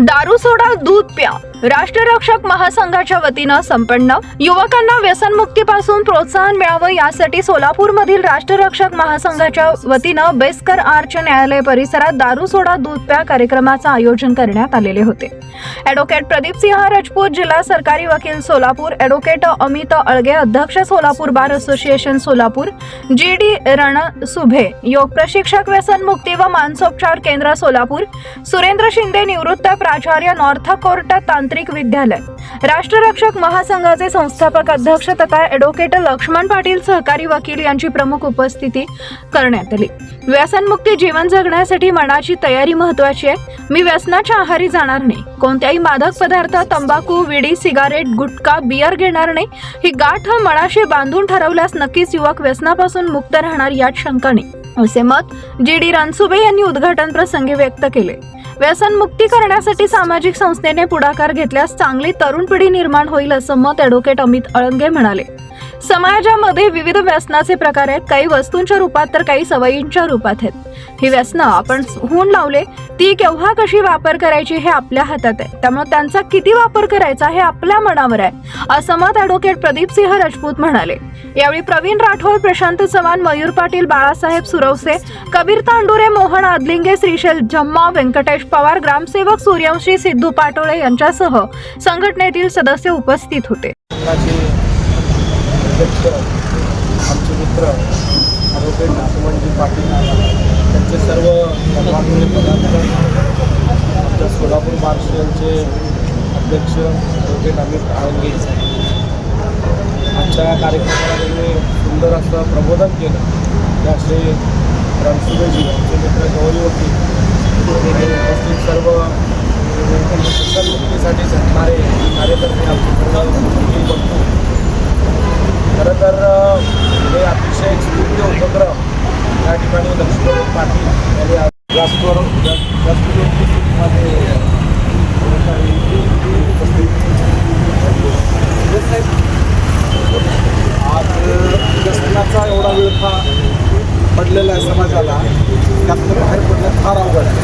दारू सोडा दूध प्या. राष्ट्ररक्षक महासंघाच्या वतीनं संपन्न. युवकांना व्यसनमुक्तीपासून प्रोत्साहन मिळावं यासाठी सोलापूरमधील राष्ट्ररक्षक महासंघाच्या वतीनं बेस्कर आर्च न्यायालय परिसरात दारू सोडा दूध प्या कार्यक्रमाचं आयोजन करण्यात आलेले होते. ॲडव्होकेट प्रदीपसिंह राजपूत जिल्हा सरकारी वकील सोलापूर ॲडव्होकेट अमित अळगे अध्यक्ष Solapur bar association Solapur G D Ransubhe योग प्रशिक्षक व्यसनमुक्ती व मानसोपचार केंद्र सोलापूर सुरेंद्र शिंदे निवृत्त प्राचार्य नॉर्थ कोर्ट तांत्रिक विद्यालय. राष्ट्ररक्षक महासंघाचे संस्थापक अध्यक्ष तथा ॲडव्होकेट लक्ष्मण पाटील सहकारी वकील यांची प्रमुख उपस्थिती करण्यात आली. व्यसनमुक्ती जीवन जगण्यासाठी मनाची तयारी महत्वाची आहे. मी व्यसनाच्या आहारी जाणार नाही. कोणत्याही मादक पदार्थ तंबाखू विडी सिगारेट गुटखा बियर घेणार नाही. ही गाठ मनाशी बांधून ठरवल्यास नक्कीच युवक व्यसनापासून मुक्त राहणार यात शंका नाही. असे मत जी डी रणसुबे यांनी उद्घाटन प्रसंगी व्यक्त केले. व्यसनमुक्ती करण्यासाठी सामाजिक संस्थेने पुढाकार घेतल्यास चांगली तरुण पिढी निर्माण होईल असं मत ॲडव्होकेट अमित अळंगे म्हणाले. समाजामध्ये विविध व्यसनाचे प्रकार आहेत. काही वस्तूंच्या रूपात तर काही सवयींच्या रूपात आहेत. ही व्यसनं आपण होऊन लावले ती केव्हा कशी वापर करायची हे आपल्या हातात आहे. त्यामुळे त्यांचा किती वापर करायचा हे आपल्या मनावर आहे असं मत ॲडव्होकेट प्रदीप सिंह राजपूत म्हणाले. यावेळी प्रवीण राठोड प्रशांत चव्हाण मयूर पाटील बाळासाहेब सुरवसे कबीर तांडुरे मोहन आदलिंगे श्रीशैल जम्मा व्यंकटेश पवार ग्रामसेवक सूर्यवंशी सिद्धू पाटोळे यांच्यासह संघटनेतील सदस्य उपस्थित होते. आमचे मित्र ॲडव्होकेट नाथमणजी पाटील त्यांचे सर्व सन्माननीय पदाधिकारी आमच्या सोलापूर मार्शलचे अध्यक्ष ॲडव्होकेट अमित आळंगे आजच्या या कार्यक्रमाला त्यांनी सुंदर असं प्रबोधन केलं. त्या श्री रणसुदेजी आमचे मित्र गौरी होती. उपस्थित सर्व शिक्षणमुक्तीसाठी झटणारे कार्यकर्ते आमचे सर्व बघतो. खरं तर हे अतिशय स्तुत्य उपक्रम या ठिकाणी लक्ष्मण पाटील यांनी आज जास्तवर व्यसनाचा पडलेला आहे समाजाला त्यातनं बाहेर पडणं फार अवघड आहे.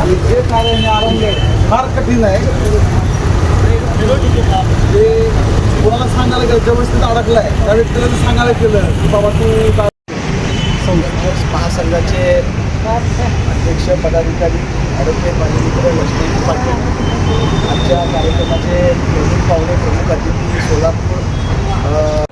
आणि जे कार्याने हे आरंभ फार कठीण आहे. ते कोणाला सांगायला गेलं ज्या व्यवस्थित अडकलं आहे त्या व्यक्तीला सांगायला गेलं की बाबा तू महासंघाचे अध्यक्ष पदाधिकारी आरोग्य माझे मित्र पाटील आजच्या कार्यक्रमाचे प्रमुख पाहुणे प्रमुख अतिथी सोलापूर